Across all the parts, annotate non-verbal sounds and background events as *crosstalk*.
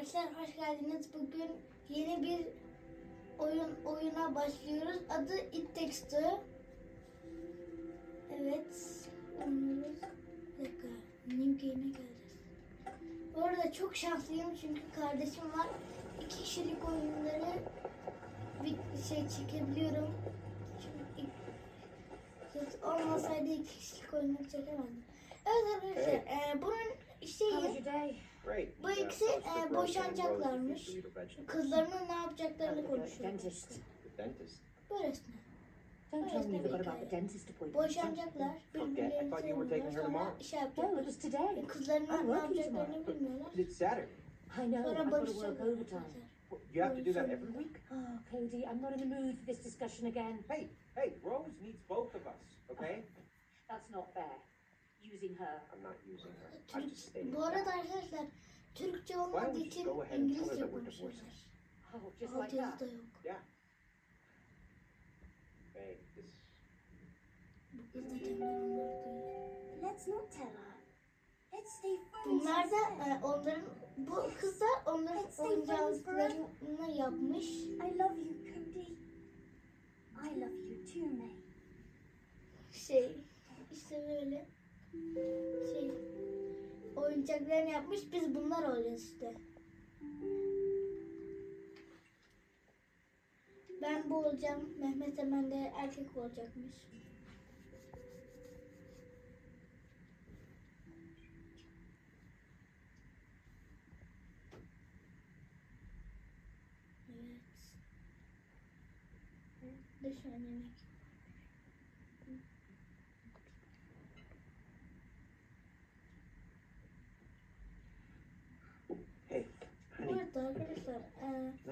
arkadaşlar hoş geldiniz. Bugün yeni bir oyun oyuna başlıyoruz. Adı It Takes Two. Evet. Oynuyoruz. Bir dakika. New Game'e geleceğiz. Bu arada çok şanslıyım çünkü kardeşim var. İki kişilik oyunları bir şey çekebiliyorum. Çünkü ilk- olmasaydı iki kişilik oyunları çekemezdim. Evet arkadaşlar. e, bunun şeyi Bu ikisi, e, boşanacaklarmış. kızlarının ne yapacaklarını did you go to the konuşuyor. dentist? The dentist. Böylesine. Don't tell me you Öyle forgot about bir the dentist appointment. Boşanacaklar. *laughs* Forget, I Birbirlerini thought you were taking her sevmiyorlar. Sonra şey No, it was today. E, Kızlarının I'm ne working yapacaklarını tomorrow. bilmiyorlar. İt's Saturday. I know. Sonra I've got to work barışacaklar. overtime. You have to do that every week. Oh, Cody, I'm not in the mood for this discussion again. Hey, hey, Rose needs both of us, okay? *laughs* That's not fair. Using her. I'm not using her. I'm just stating Bu arada arkadaşlar Türkçe olmadığı için İngilizce konuşuyorlar. Oh, just like that. da yok. Yeah. Hey, this. Bu kız da onları duyuyor. Let's not tell her. Let's stay friends. Bunlar da e, onların bu kız da onların Let's stay friends oyuncaklarını yapmış. I love you, Cody. I love you too, May. şey işte böyle şey oyuncaklarını yapmış biz bunlar olacağız işte. Ben bu olacağım. Mehmet Emen de erkek olacakmış. Evet. Lütfen yemek. Hey, Arada arkadaşlar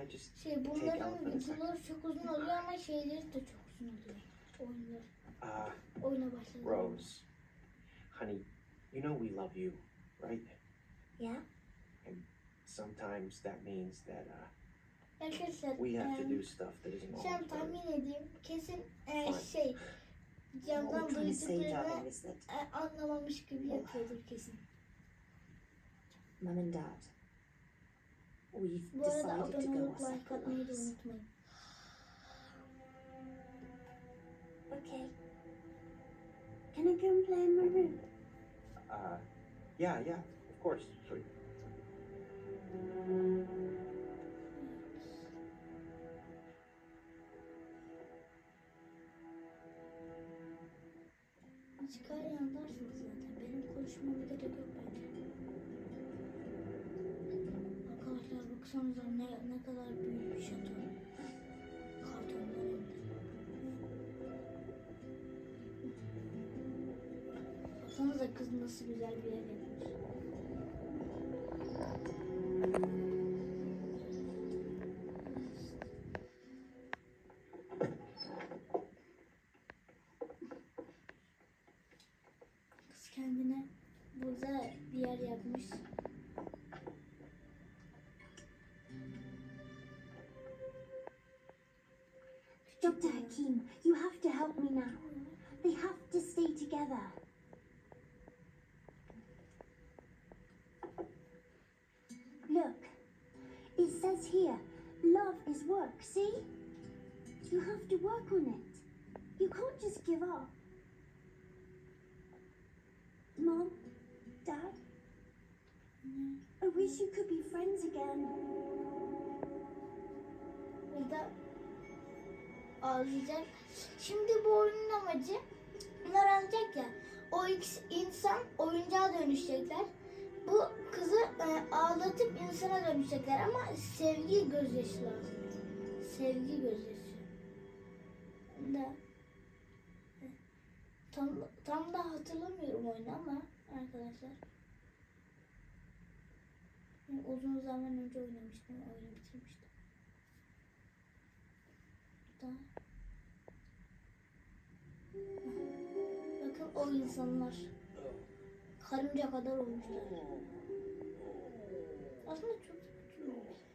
e, şey bunların videoları çok uzun oluyor ama şeyleri de çok uzun oluyor. Oyunlar. Uh, Oyuna başladı. Rose, honey, you know we love you, right? Yeah? Sometimes that means that uh, Arkadaşlar we have to do stuff that isn't always right. tahmin edeyim. Kesin e, şey camdan duyduklarını e, anlamamış gibi yapıyordur kesin. Mum and Dad, we've Bu arada decided to abone go olup our like separate atmayı da lives. unutmayın. Okay. Can I and play in my room? Uh, yeah, yeah, of course. Sweet. Çıkar yandarsınız zaten. Benim konuşmama gerek yok baksanıza ne, ne kadar büyük bir şato. Kartonlar. Baksanıza kız nasıl güzel bir ev yapmış. Hakim, you have to help me now. They have to stay together. Look, it says here, love is work, see? You have to work on it. You can't just give up. Mom, Dad, I wish you could be friends again. Burada ağlayacak. Şimdi bu oyunun amacı bunlar alacak ya. O insan oyuncağa dönüşecekler. Bu kızı e, ağlatıp insana dönüşecekler ama sevgi gözyaşı lazım. Sevgi gözyaşı. Da tam tam da hatırlamıyorum oyunu ama arkadaşlar. Uzun zaman önce oynamıştım, oyunu bitirmiştim. Da. Bakın o insanlar. Karınca kadar olmuşlar. Aslında çok küçük olmuş.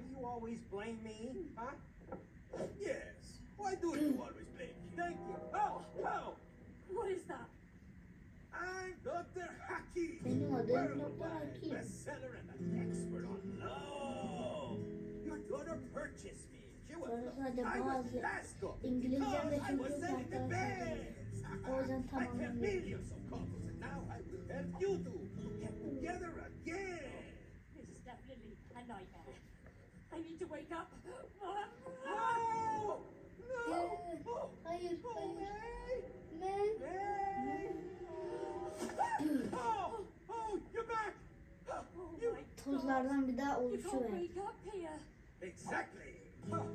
Why do you always blame me? Huh? Yes. Why do you always blame me? Thank you. Oh, oh. What is that? I'm Dr. Haki. Benim adım Worldwide Dr. Haki. Bestseller and an expert on love. Your daughter purchased me. She was Sonrasında I was bazı last up because I was yok selling the best. I kept tamamlamıyorum. millions of couples and now I will help you to get together again. This is definitely a nightmare. I need to wake up. No! No! Ee, Oh, Hayır, oh, hayır. May! Ne? May! Oh, oh, you're back! Oh You, my Tozlardan bir daha. You can't oluşuver. wake up here. exactly. Oh,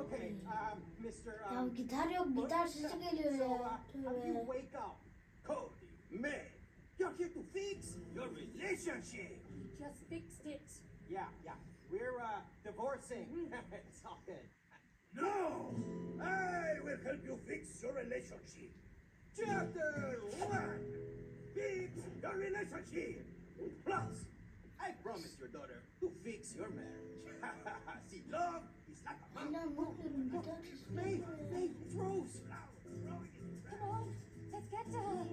okay, um, Mr. Ya Um, gitar yok, gitar sesi geliyor so, ya. uh, how do you Tövbe. wake up? Cody, May, you're here to fix your relationship. Just fixed it. Yeah, yeah, we're, uh, divorcing. *laughs* it's all good. No! I will help you fix your relationship. Chapter 1 Fix your relationship. Plus, I promise your daughter to fix your marriage. *laughs* See, love is like a Ben mountain. anlamıyorum gitar sesi. May, May, it's Rose. Flowers growing in the Come on, let's get to her.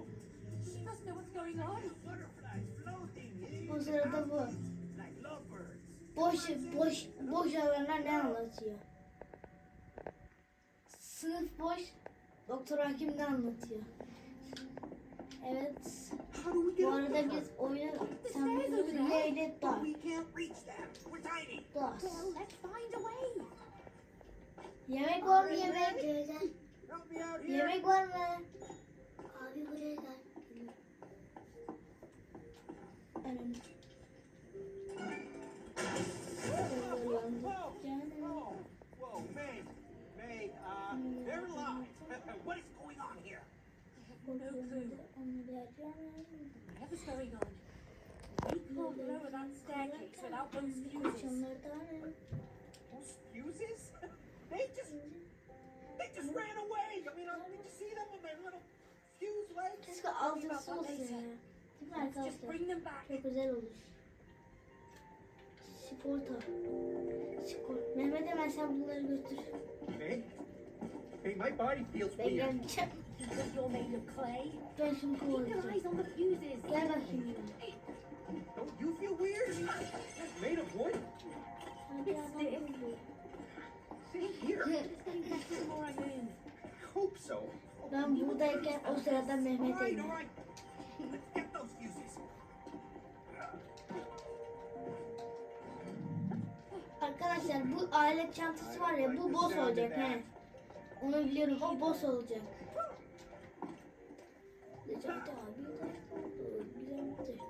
She must know what's going on. Butterflies floating in O the Boş, boş, boş hayvanlar ne anlatıyor? Sınıf boş, Doktor Hakim ne anlatıyor? Evet. Bu arada biz oyunu Leyli But Dağ. Dağ. Yemek var mı yemek? Yemek var mı? Abi buraya gel. Önüm. Those fuses. They just, they just ran away. I mean, uh, did you see them with their little fuse legs? Keşke altısı olsun ya. Arkadaşlar? Çok güzel olur. Sigorta. Sigorta. Mehmet hemen sen bunları götür. May, May, my body feels Ben weird. Because you're made of clay. Ben şimdi Keep your eyes on the fuses. Gel bakayım ya. Don't you feel weird? Made of wood? Here. It's the more I hope so. Ben buradayken o sırada iner. alright. Let's. Arkadaşlar bu alet çantası var ya bu boss olacak he. Onu biliyorum o boss olacak. Necati abi muhteşem.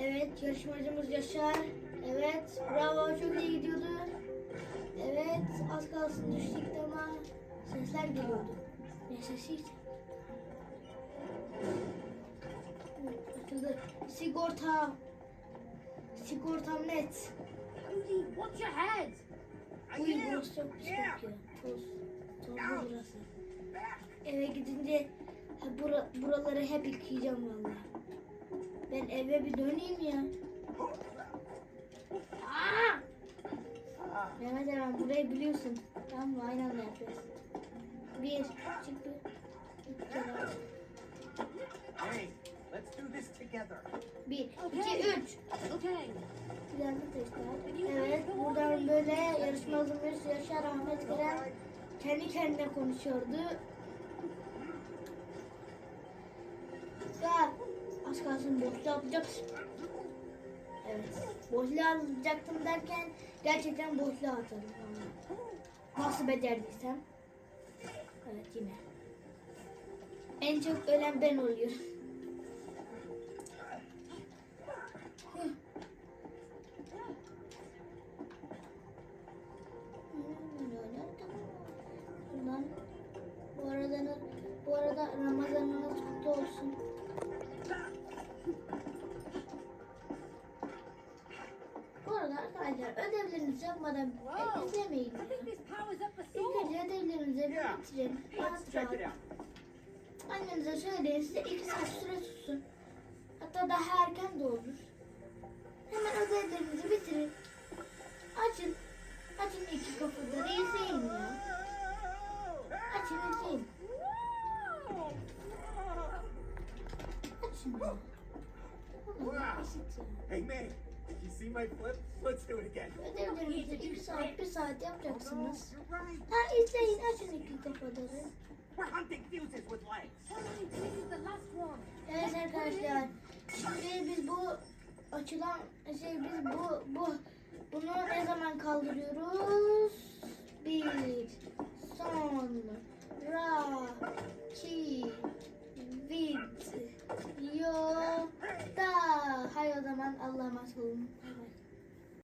Evet yarışmacımız Yaşar. Evet bravo çok iyi gidiyordu. Evet az kalsın düştük ama sesler geliyordu. Ne sesiydi? Açıldı. Sigorta. Sigortam net. Watch your head. Am. burası çok pis Yeah. kokuyor. Toz. Tozlu burası. Back. Eve gidince bura, buraları hep yıkayacağım vallahi. Ben eve bir döneyim ya. Aa! Mehmet Eren burayı biliyorsun. Tamam mı? Aynı anda yapacağız. Bir, çıktı. İki kere. Hey, let's do this together. Bir, iki, üç. Evet, buradan böyle yarışmacımız Yaşar Ahmet Eren kendi kendine konuşuyordu. Ve az kalsın boşluğa atacaksın. Evet, boşluğa atacaktım derken gerçekten boşluğa vallahi. Nasıl becerdiysem. Evet yine. En çok ölen ben oluyorum. Bu arada Ramazanınız kutlu olsun. Bu arada arkadaşlar ödevlerinizi yapmadan Wow. izlemeyin. İlk önce ödevlerinizi Yeah. bitirin. Rahat rahat. Annenize söyleyin size iki saat süre tutsun. Hatta daha erken de olur. Hemen ödevlerinizi Let's do bir saat, bir saat yapacaksınız. Ha izleyin, açın ilk kafaları. Evet arkadaşlar, şimdi biz bu açılan şey biz bu bu bunu ne zaman kaldırıyoruz? Bir sonra ki videoda. Hayır o zaman Allah'a emanet olun. Evet.